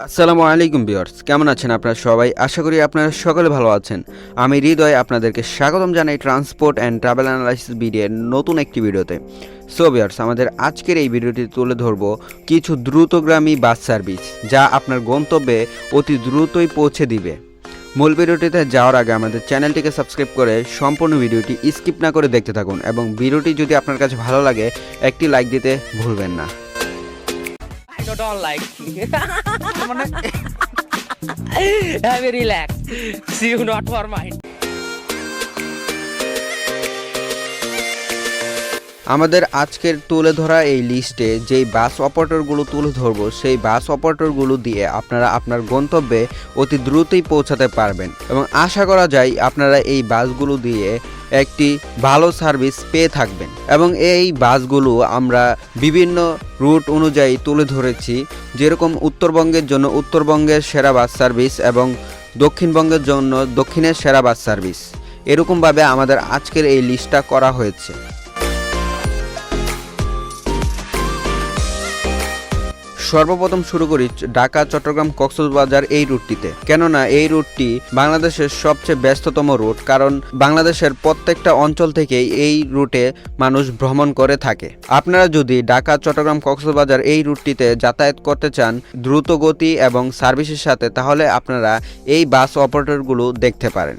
আসসালামু আলাইকুম বিয়ার্স কেমন আছেন আপনারা সবাই? আশা করি আপনারা সকলে ভালো আছেন। আমি হৃদয় আপনাদেরকে স্বাগতম জানাই ট্রান্সপোর্ট অ্যান্ড ট্রাভেল অ্যানালাইসিস ভিডিওর নতুন একটি ভিডিওতে। সো বিয়ার্স আমাদের আজকের এই ভিডিওটি তুলে ধরব কিছু দ্রুতগ্রামী বাস সার্ভিস যা আপনার গন্তব্যে অতি দ্রুতই পৌঁছে দিবে। মূল ভিডিওটিতে যাওয়ার আগে আমাদের চ্যানেলটিকে সাবস্ক্রাইব করে সম্পূর্ণ ভিডিওটি স্কিপ না করে দেখতে থাকুন এবং ভিডিওটি যদি আপনার কাছে ভালো লাগে, একটি লাইক দিতে ভুলবেন না। I don't like. I a relax. See you not for mine. আমাদের আজকের তুলে ধরা এই লিস্টে যেই বাস অপারেটরগুলো তুলে ধরবো, সেই বাস অপারেটরগুলো দিয়ে আপনারা আপনার গন্তব্যে অতি দ্রুতই পৌঁছাতে পারবেন। এবং আশা করা যায় আপনারা এই বাসগুলো দিয়ে একটি ভালো সার্ভিস পেয়ে থাকবেন। এবং এই বাসগুলো আমরা বিভিন্ন রুট অনুযায়ী তুলে ধরেছি, যেরকম উত্তরবঙ্গের জন্য উত্তরবঙ্গের সেরা বাস সার্ভিস এবং দক্ষিণবঙ্গের জন্য দক্ষিণের সেরা বাস সার্ভিস এরকমভাবে আমাদের আজকের এই লিস্টটা করা হয়েছে। সর্বপ্রথম শুরু করি ঢাকা চট্টগ্রাম কক্সবাজার এই রুটটিতে। কেননা এই রুটটি বাংলাদেশের সবচেয়ে ব্যস্ততম রুট, কারণ বাংলাদেশের প্রত্যেকটা অঞ্চল থেকেই এই রুটে মানুষ ভ্রমণ করে থাকে। আপনারা যদি ঢাকা চট্টগ্রাম কক্সবাজার এই রুটটিতে যাতায়াত করতে চান দ্রুত গতি এবং সার্ভিসের সাথে, তাহলে আপনারা এই বাস অপারেটরগুলো দেখতে পারেন।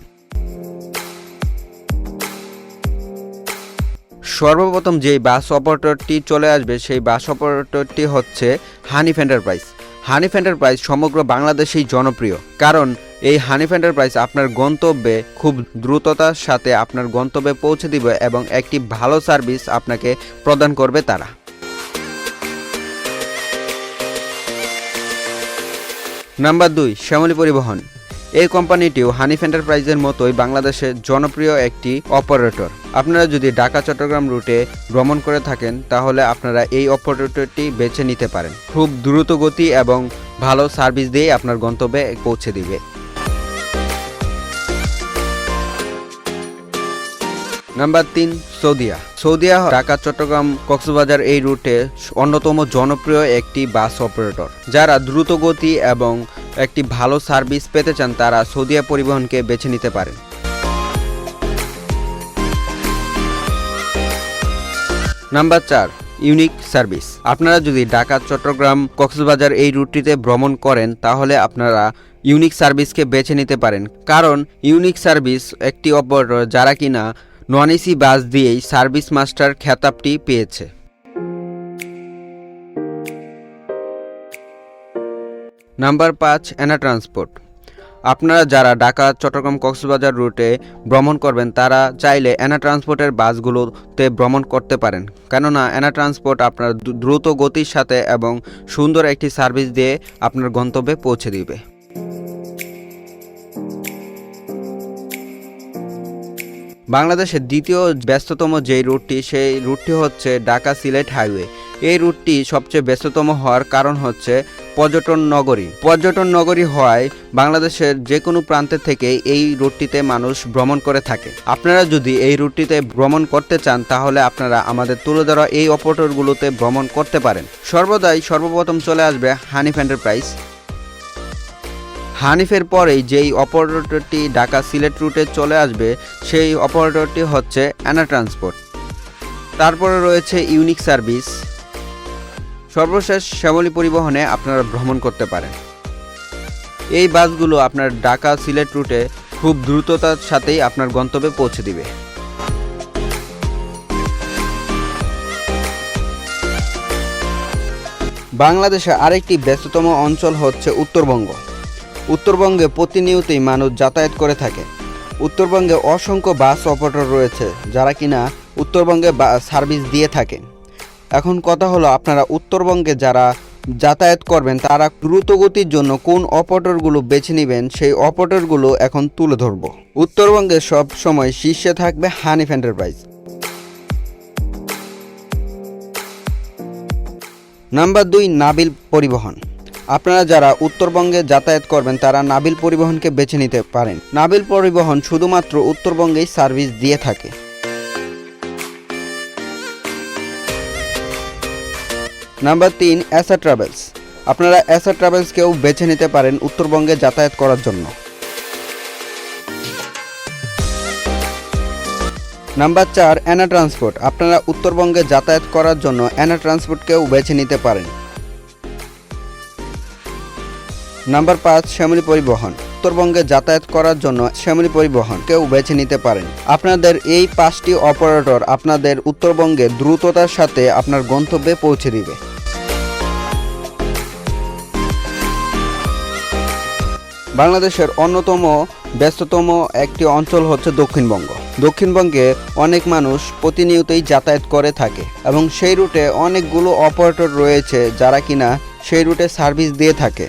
সর্বপ্রথম যেই বাস অপারেটরটি চলে আসবে, সেই বাস অপারেটরটি হচ্ছে হানিফ এন্টারপ্রাইজ। হানিফ এন্টারপ্রাইজ সমগ্র বাংলাদেশেই জনপ্রিয়। কারণ এই হানিফ এন্টারপ্রাইজ আপনার গন্তব্যে খুব দ্রুততার সাথে আপনার গন্তব্যে পৌঁছে দিবে এবং একটি ভালো সার্ভিস আপনাকে প্রদান করবে তারা। নাম্বার দুই, শ্যামলী পরিবহন। এই কোম্পানিটিও হানিফ এন্টারপ্রাইজের মতোই বাংলাদেশের জনপ্রিয় একটি অপারেটর। আপনারা যদি ঢাকা, চট্টগ্রাম রুটে ভ্রমণ করে থাকেন, তাহলে আপনারা এই অপারেটরটি বেছে নিতে পারেন। খুব দ্রুত গতি এবং ভালো সার্ভিস দিয়ে আপনার গন্তব্যে পৌঁছে দিবে। নাম্বার তিন, সৌদিয়া। সৌদিয়া, ঢাকা, চট্টগ্রাম, কক্সবাজার এই রুটে অন্যতম জনপ্রিয় একটি বাস অপারেটর, যারা দ্রুত গতি এবং একটি ভালো সার্ভিস পেতে চান তারা সৌদিয়া পরিবহনকে বেছে নিতে পারেন। নাম্বার চার, ইউনিক সার্ভিস। আপনারা যদি ঢাকা, চট্টগ্রাম, কক্সবাজার এই রুটটিতে ভ্রমণ করেন, তাহলে আপনারা ইউনিক সার্ভিসকে বেছে নিতে পারেন। কারণ ইউনিক সার্ভিস একটি অপারেটর যারা কিনা নন এসি বাস দিয়েই সার্ভিস মাস্টার খেতাবটি পেয়েছে। নাম্বার পাঁচ অ্যানা ট্রান্সপোর্ট। আপনারা যারা ঢাকা, চট্টগ্রাম, কক্সবাজার রুটে ভ্রমণ করবেন, তারা চাইলে অ্যানা ট্রান্সপোর্টের বাসগুলোতে ভ্রমণ করতে পারেন। কেননা অ্যানা ট্রান্সপোর্ট আপনার দ্রুত গতির সাথে এবং সুন্দর একটি সার্ভিস দিয়ে আপনার গন্তব্যে পৌঁছে দিবে। বাংলাদেশের দ্বিতীয় ব্যস্ততম যেই রুটটি, সেই রুটটি হচ্ছে ঢাকা সিলেট হাইওয়ে। এই রুটটি সবচেয়ে ব্যস্ততম হওয়ার কারণ হচ্ছে পর্যটন নগরী। পর্যটন নগরী হওয়ায় বাংলাদেশের যে কোনো প্রান্তে থেকে এই রুটটিতে মানুষ ভ্রমণ করে থাকে। আপনারা যদি এই রুটটিতে ভ্রমণ করতে চান, তাহলে আপনারা আমাদের তুলে ধরা এই অপারেটরগুলোতে ভ্রমণ করতে পারেন। সর্বদাই সর্বপ্রথম চলে আসবে হানিফ এন্টারপ্রাইজ। হানিফের পরেই যেই অপারেটরটি ঢাকা সিলেট রুটে চলে আসবে, সেই অপারেটরটি হচ্ছে অ্যানা ট্রান্সপোর্ট। তারপরে রয়েছে ইউনিক সার্ভিস। সর্বশেষ শ্যামলী পরিবহনে আপনারা ভ্রমণ করতে পারেন। এই বাসগুলো আপনার ঢাকা সিলেট রুটে খুব দ্রুততার সাথেই আপনার গন্তব্যে পৌঁছে দিবে। বাংলাদেশে আরেকটি ব্যস্ততম অঞ্চল হচ্ছে উত্তরবঙ্গ। উত্তরবঙ্গে প্রতিনিয়তই মানুষ যাতায়াত করে থাকে। উত্তরবঙ্গে অসংখ্য বাস অপারেটর রয়েছে যারা কিনা উত্তরবঙ্গে সার্ভিস দিয়ে থাকেন। এখন কথা হলো আপনারা উত্তরবঙ্গে যারা যাতায়াত করবেন, তারা দ্রুত গতির জন্য কোন অপটরগুলো বেছে নেবেন, সেই অপটরগুলো এখন তুলে ধরব। উত্তরবঙ্গে সব সময় শীর্ষে থাকবে হানিফ এন্টারপ্রাইজ নাম্বার দুই, নাবিল পরিবহন। আপনারা যারা উত্তরবঙ্গে যাতায়াত করবেন, তারা নাবিল পরিবহনকে বেছে নিতে পারেন। নাবিল পরিবহন শুধুমাত্র উত্তরবঙ্গেই সার্ভিস দিয়ে থাকে। নাম্বার তিন অ্যাসা ট্রাভেলস আপনারা এসআর ট্রাভেলসকেও বেছে নিতে পারেন উত্তরবঙ্গে যাতায়াত করার জন্য। নাম্বার চার অ্যানা ট্রান্সপোর্ট আপনারা উত্তরবঙ্গে যাতায়াত করার জন্য অ্যানা ট্রান্সপোর্টকেও বেছে নিতে পারেন। নাম্বার পাঁচ শ্যামলী পরিবহন উত্তরবঙ্গে যাতায়াত করার জন্য শ্যামলী পরিবহন কেউ বেছে নিতে পারেন। আপনাদের এই পাঁচটি অপারেটর আপনাদের উত্তরবঙ্গে দ্রুততার সাথে আপনার গন্তব্যে পৌঁছে দিবে। বাংলাদেশের অন্যতম ব্যস্ততম একটি অঞ্চল হচ্ছে দক্ষিণবঙ্গ। দক্ষিণবঙ্গে অনেক মানুষ প্রতিনিয়তই যাতায়াত করে থাকে এবং সেই রুটে অনেকগুলো অপারেটর রয়েছে যারা কিনা সেই রুটে সার্ভিস দিয়ে থাকে।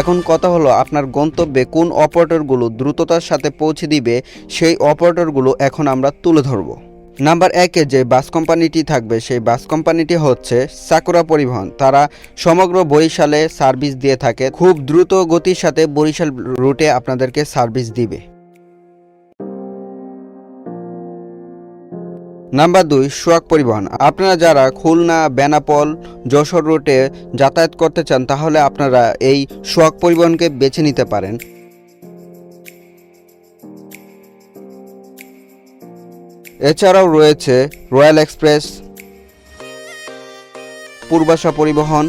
এখন কথা হলো আপনার গন্তব্যে কোন অপারেটরগুলো দ্রুততার সাথে পৌঁছে দিবে, সেই অপারেটরগুলো এখন আমরা তুলে ধরবো। নাম্বার একে যে বাস কোম্পানিটি থাকবে, সেই বাস কোম্পানিটি হচ্ছে সাকুরা পরিবহন। তারা সমগ্র বরিশালে সার্ভিস দিয়ে থাকে। খুব দ্রুত গতির সাথে বরিশাল রুটে আপনাদেরকে সার্ভিস দিবে। নাম্বার দুই, সোয়াক পরিবহন। আপনারা যারা খুলনা, বেনাপল, যশোর রুটে যাতায়াত করতে চান, তাহলে আপনারা এই সোয়াক পরিবহনকে বেছে নিতে পারেন। এছাড়াও রয়েছে রয়্যাল এক্সপ্রেস, পূর্বাশা পরিবহন,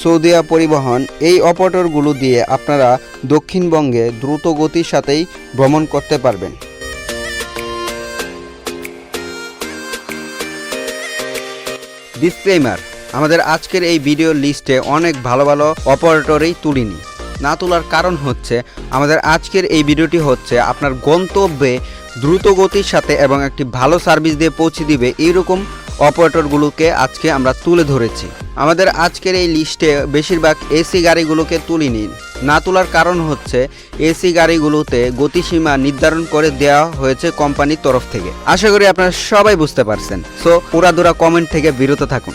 সৌদিয়া পরিবহন, এই অপারেটরগুলো দিয়ে আপনারা দক্ষিণবঙ্গে দ্রুত গতির সাথেই ভ্রমণ করতে পারবেন। ডিসক্লেমার আমাদের আজকের এই ভিডিও লিস্টে অনেক ভালো ভালো অপারেটরই তুলিনি। না তোলার কারণ হচ্ছে, আমাদের আজকের এই ভিডিওটি হচ্ছে আপনার গন্তব্যে দ্রুত গতির সাথে এবং একটি ভালো সার্ভিস দিয়ে পৌঁছে দিবে এইরকম অপারেটরগুলোকে আজকে আমরা তুলে ধরেছি। আমাদের আজকের এই লিস্টে বেশিরভাগ এসি গাড়িগুলোকে তুলিনি না তোলার কারণ হচ্ছে এসি গাড়িগুলোতে গতিসীমা নির্ধারণ করে দেওয়া হয়েছে কোম্পানির তরফ থেকে। আশা করি আপনারা সবাই বুঝতে পারছেন। সো পুরাদুরা কমেন্ট থেকে বিরত থাকুন।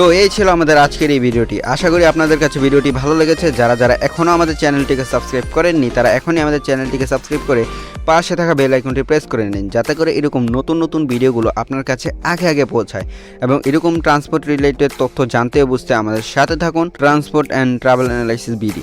তো এই ছিল আমাদের আজকের এই ভিডিওটি। আশা করি আপনাদের কাছে ভিডিওটি ভালো লেগেছে। যারা যারা এখনও আমাদের চ্যানেলটিকে সাবস্ক্রাইব করেননি, তারা এখনই আমাদের চ্যানেলটিকে সাবস্ক্রাইব করে পাশে থাকা বেল আইকনটি প্রেস করে নিন, যাতে করে এরকম নতুন নতুন ভিডিওগুলো আপনার কাছে আগে আগে পৌঁছায় এবং এরকম ট্রান্সপোর্ট রিলেটেড তথ্য জানতে বুঝতে আমাদের সাথে থাকুন transport and travel analysis BD